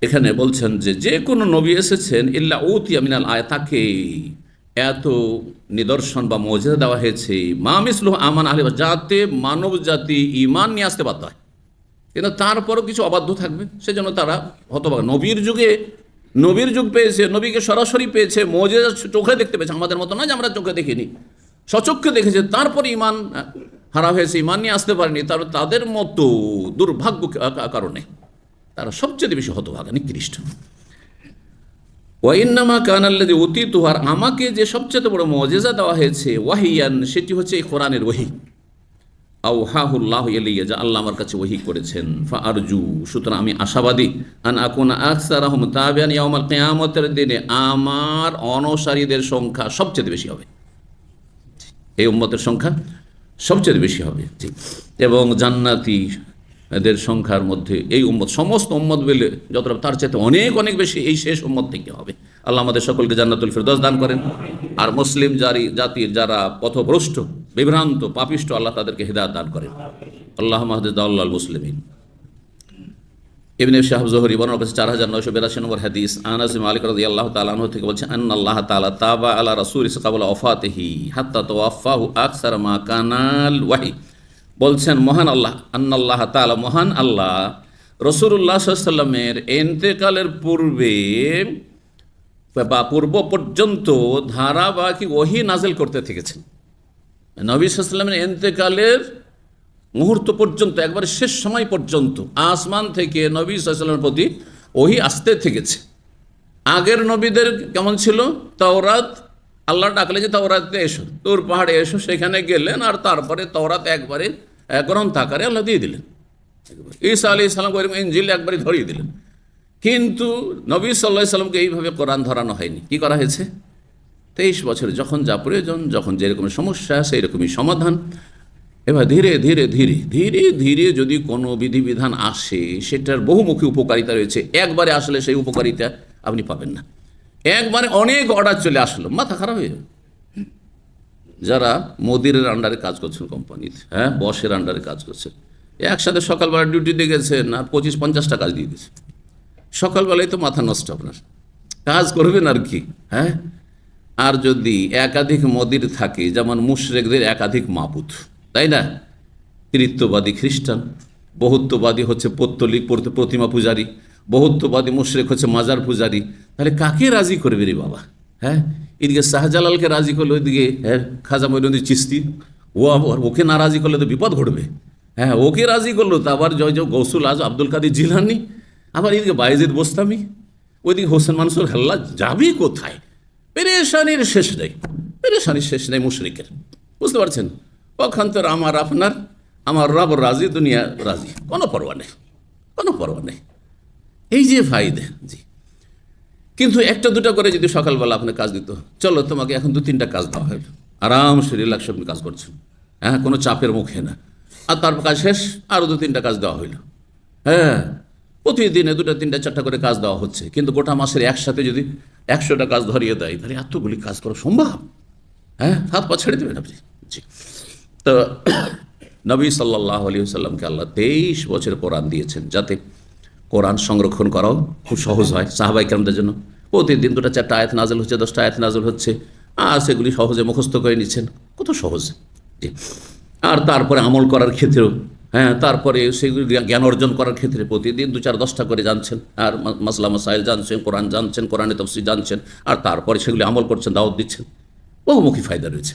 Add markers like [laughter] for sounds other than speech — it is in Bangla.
এখানে বলছেন যে যে কোনো নবী এসেছেন, ইল্লা উতি আমিনাল আয় তাকে এত নিদর্শন বা মজা দেওয়া হয়েছে। মা মিসলুহ আমান আহলে যাতে মানব জাতি ইমান নিয়ে আসতে বাধ্য হয়। কিন্তু তারপরও কিছু অবাধ্য থাকবে। সেজন্য তারা হতভাগ। নবীর যুগে, নবীর যুগ পেয়েছে, নবীকে সরাসরি পেয়েছে মজে চোখে দেখতে পেয়েছে। আমাদের মতো না যে আমরা চোখে দেখিনি। সচক্ষে দেখেছে, তারপর ইমান হারা হয়েছে ইমান নিয়ে আসতে পারেনি। তার, তাদের মতো দুর্ভাগ্য কারণে। তারা সবচেয়ে বেশি হতভাগা, নিকৃষ্ট। ওয়াইন্নামা কানাল্লাদি অতি তুহার আমাকে যে সবচেয়ে বড় মজেজা দেওয়া হয়েছে, ওয়াহিয়ান, সেটি হচ্ছে এই কোরআনের ওহি আউহাহুল্লাহ ইলাইয়া, যা আল্লাহ আমার কাছে ওহি করেছেন। ফা আরজু সুতরাং আমি আশাবাদী, আন আকুনা আকসার আহম তাবিয়ান ইয়াউমাল কিয়ামতের দিনে আমার অনসারীদের সংখ্যা সবচেয়ে বেশি হবে। এই উম্মতের সংখ্যা সবচেয়ে বেশি হবে এবং জান্নাতি এদের সংখ্যার মধ্যে, এই উম্মত, সমস্ত উম্মত বেলে যতটা তার চাইতে অনেক অনেক বেশি এই শেষ উম্মত থেকে হবে। আল্লাহ আমাদের সকলকে জান্নাতুল ফেরদৌস দান করেন। আর মুসলিম জারি, জাতির যারা পথভ্রষ্ট, বিভ্রান্ত, পাপিষ্ট, আল্লাহ তাদেরকে হৃদায়ত দান করেন। আল্লাহ মাহদুদ আল্লাহ মুসলিমিন। ইবনে শাহ জহরি বর্ণনা করেছে চার হাজার নয়শো বিরাশি নম্বর হাদিস। আনাস মালিক রাজি আল্লাহ তালাহ থেকে বলছে আন আল্লাহ তালা তাবা আল্লাহ রাসুল ইসকাবুল অফাতেহি হাত্তা তো আফাহু আকসার মা কানাল ওয়াহি। বলছেন, মহান আল্লাহ, আন্নাল্লাহ তালা মহান আল্লাহ। রসুল্লাহ সাল্লামের এন্তেকালের পূর্বে বা পূর্ব পর্যন্ত ধারাবাহিক ওহি নাজেল করতে থেকেছেন। নবী সাল্লামের এন্তেকালের মুহূর্ত পর্যন্ত, একবার শেষ সময় পর্যন্ত আসমান থেকে নবী সাল্লামের প্রতি ওহি আসতে থেকেছে। আগের নবীদের কেমন ছিল? তাওরাত আল্লাহ ডাকলে যে তাওরাতে এসো তোর পাহাড়ে এসো সেখানে গেলেন আর তারপরে তওরাত একবারে আহ, গ্রন্থাকারে আল্লাহ দিয়ে দিলেন। ঈসা আলি ইসলাম করিম ইঞ্জিল একবারে ধরিয়ে দিলেন। কিন্তু নবী সাল্লাহ সাল্লামকে এইভাবে কোরআন ধরানো হয়নি। কি করা হয়েছে? তেইশ বছর যখন যা প্রয়োজন যখন যেরকম সমস্যা সেই রকমই সমাধান। এবার ধীরে ধীরে ধীরে ধীরে ধীরে যদি কোনো বিধিবিধান আসে সেটার বহুমুখী উপকারিতা রয়েছে একবারে আসলে সেই উপকারিতা আপনি পাবেন না। একবারে অনেক অর্ডার চলে আসলো। মাথা খারাপ হয়ে যারা মোদির আন্ডারে কাজ করছেন কোম্পানিতে হ্যাঁ বসের আন্ডারে কাজ করছেন। একসাথে সকালবেলা ডিউটিতে গেছেন, আর পঁচিশ পঞ্চাশটা কাজ দিয়ে দিয়েছে সকালবেলায় তো মাথা নষ্ট আপনার। কাজ করবেন আর কি হ্যাঁ? আর যদি একাধিক মদির থাকে, যেমন মুশরেকদের একাধিক মাবুত তাই না? তৃত্ববাদী খ্রিস্টান, বহুত্ববাদী হচ্ছে পত্তলিক প্রতি- প্রতিমা পূজারী বহুত্ববাদী মুশরেক হচ্ছে মাজার পূজারী। তাহলে কাকে রাজি করবে রে বাবা? হ্যাঁ? এদিকে শাহজালালকে রাজি করলে ওইদিকে হ্যাঁ খাজা মইনুদ্দিন চিস্তি ও আবার ওকে না রাজি করলে তো বিপদ ঘটবে। হ্যাঁ ওকে রাজি করল তা আবার জয় জয় গৌসুল আজ আব্দুল কাদের জিলানি। আবার এদিকে বাইজিদ বোস্তামি ওইদিকে হোসেন মানসুর হাল্লা যাবি কোথায়? পেরেশানির শেষ নেই। পেরেশানির শেষ নেই মুশরিকের। বুঝতে পারছেন? পক্ষান্তর আমার আপনার, আমার রব রাজি, দুনিয়া রাজি। কোনো পরোয়া নেই। কোনো পরোয়া নেই। এই যে ফায়দে জি। কিন্তু একটা, দুটো করে যদি সকালবেলা আপনি কাজ দিত চলো তোমাকে এখন দু, তিনটা কাজ দেওয়া হবে আরাম সে রিল্যাক্স আপনি কাজ করছেন হ্যাঁ কোনো চাপের মুখে না। আর তারপর কাজ শেষ আরও দু, তিনটা কাজ দেওয়া হইল। হ্যাঁ প্রতিদিনে দুটো, তিনটা, চারটা করে কাজ দেওয়া হচ্ছে। কিন্তু গোটা মাসের একসাথে যদি একশোটা কাজ ধরিয়ে দেয়, তাহলে এতগুলি কাজ করা সম্ভব? হ্যাঁ হাত পা ছেড়ে দেবেন আপনি। জি। তো [clears throat] নবী সাল্লাহ আলী সাল্লামকে আল্লাহ তেইশ বছর কোরআন দিয়েছেন যাতে কোরআন সংরক্ষণ করাও খুব সহজ হয় সাহাবাই কেরামদের জন্য। প্রতিদিন দুটা চারটা আয়াত নাজল হচ্ছে, দশটা আয়াত নাজল হচ্ছে। আর সেগুলি সহজে মুখস্থ করে নিচ্ছেন। কত সহজ। জি। আর তারপরে আমল করার ক্ষেত্রেও হ্যাঁ তারপরে সেগুলি জ্ঞান অর্জন করার ক্ষেত্রে প্রতিদিন দু চার দশটা করে জানছেন। আর মাসলা, মাসাইল জানছেন, কোরআন জানছেন, কোরআনে তফসি জানছেন। আর তারপরে সেগুলি আমল করছেন, দাওয়াত দিচ্ছেন। বহুমুখী ফায়দা রয়েছে।